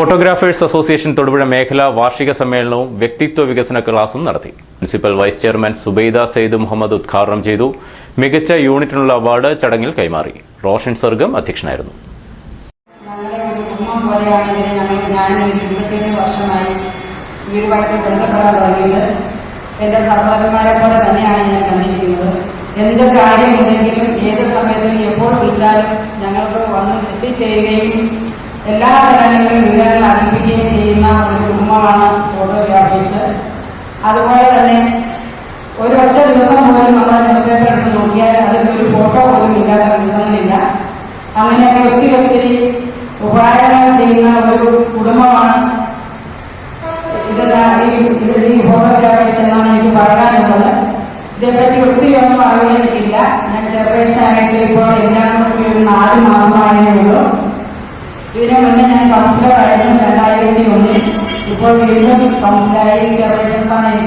Photographers association Thodupuzha മേഖല വാർഷിക സമ്മേളനവും വ്യക്തിത്വ വികസന ക്ലാസും നടത്തി. Municipal vice chairman Zubaida Sayed Muhammad ഉദ്ഘാടനം ചെയ്തു. മികച്ച യൂണിറ്റിനുള്ള അവാർഡ് ചടങ്ങിൽ കൈമാറി. റോഷൻ സർഗം അധ്യക്ഷനായിരുന്നു. സഹോദരന്മാരെ പോലെ തന്നെയാണ് ഞാൻ കണ്ടിരിക്കുന്നത്. എന്ത് കാര്യമുണ്ടെങ്കിലും ഏത് സമയത്തും എപ്പോൾ വിളിച്ചാലും ഞങ്ങൾക്ക് വന്ന് എത്തിച്ചേരുകയും എല്ലാ സ്ഥലങ്ങളിലും വിവരങ്ങൾ അറിയിപ്പിക്കുകയും ചെയ്യുന്ന ഒരു കുടുംബമാണ് ഫോട്ടോഗ്രാഫേഴ്സ് അതുപോലെ തന്നെ ഒരൊറ്റ ദിവസം പോലും നമ്മൾ ന്യൂസ് പേപ്പർ എടുത്ത് നോക്കിയാൽ അതിൽ ഒരു ഫോട്ടോ പോലും ഇല്ലാത്ത ദിവസങ്ങളില്ല. അങ്ങനെയൊക്കെ ഒത്തിരി ഒത്തിരി ഉപകാരങ്ങൾ ചെയ്യുന്ന ഒരു കുടുംബമാണ് ഇത് ഈ ഫോട്ടോഗ്രാഫേഴ്സ് എന്നാണ് എനിക്ക് പറയാനുള്ളത്. ഇതേപ്പറ്റി ഒത്തിരി ഒന്നും അറിവ് എനിക്കില്ല ഞാൻ ചെറുപ്പേഷനായിട്ട് ഇപ്പോൾ എല്ലാം ഒരു നാല് മാസമായി ഇതിനു മുന്നേ ഞാൻ കൗൺസിലറായിരുന്നു രണ്ടായിരത്തി ഒന്നിൽ ഇപ്പോൾ വീണ്ടും കൗൺസിലായി ചെയർപേഴ്സൺ സ്ഥാനം